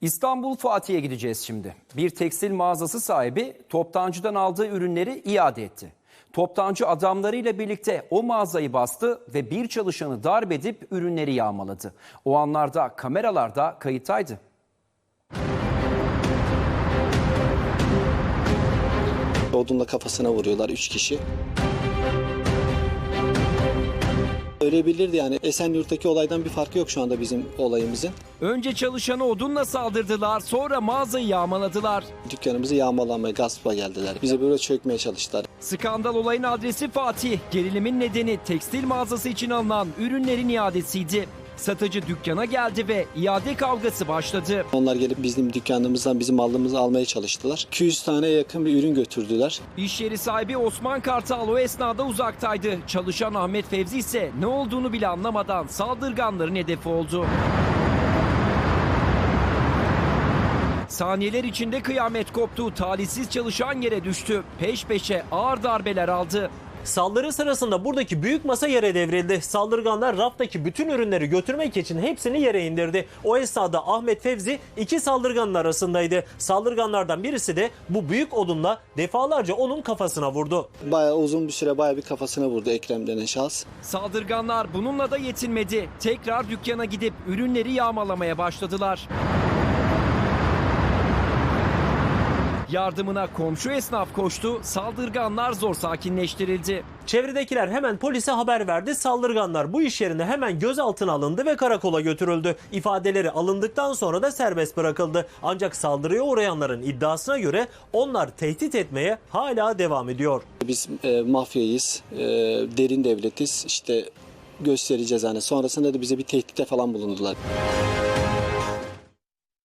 İstanbul Fatih'e gideceğiz şimdi. Bir tekstil mağazası sahibi toptancıdan aldığı ürünleri iade etti. Toptancı adamlarıyla birlikte o mağazayı bastı ve bir çalışanı darp edip ürünleri yağmaladı. O anlarda kameralarda kayıttaydı. Odunla kafasına vuruyorlar 3 kişi. Ölebilirdi yani. Esenyurt'taki olaydan bir farkı yok şu anda bizim olayımızın. Önce çalışanı odunla saldırdılar, sonra mağazayı yağmaladılar. Dükkanımızı yağmalamaya, gaspa geldiler. Bize böyle çökmeye çalıştılar. Skandal olayın adresi Fatih. Gerilimin nedeni tekstil mağazası için alınan ürünlerin iadesiydi. Satıcı dükkana geldi ve iade kavgası başladı. Onlar gelip bizim dükkanımızdan bizim malımızı almaya çalıştılar. 200 tane yakın bir ürün götürdüler. İş yeri sahibi Osman Kartal o esnada uzaktaydı. Çalışan Ahmet Fevzi ise ne olduğunu bile anlamadan saldırganların hedefi oldu. Saniyeler içinde kıyamet koptu. Talihsiz çalışan yere düştü. Peş peşe ağır darbeler aldı. Saldırı sırasında buradaki büyük masa yere devrildi. Saldırganlar raftaki bütün ürünleri götürmek için hepsini yere indirdi. O esnada Ahmet Fevzi iki saldırganın arasındaydı. Saldırganlardan birisi de bu büyük odunla defalarca onun kafasına vurdu. Bayağı uzun bir süre bayağı bir kafasına vurdu Ekrem denen şahıs. Saldırganlar bununla da yetinmedi. Tekrar dükkana gidip ürünleri yağmalamaya başladılar. Yardımına komşu esnaf koştu, saldırganlar zor sakinleştirildi. Çevredekiler hemen polise haber verdi. Saldırganlar bu iş yerine hemen gözaltına alındı ve karakola götürüldü. İfadeleri alındıktan sonra da serbest bırakıldı. Ancak saldırıya uğrayanların iddiasına göre onlar tehdit etmeye hala devam ediyor. Biz e, mafyayız, e, derin devletiz. İşte göstereceğiz hani. Sonrasında da bize bir tehditte falan bulundular.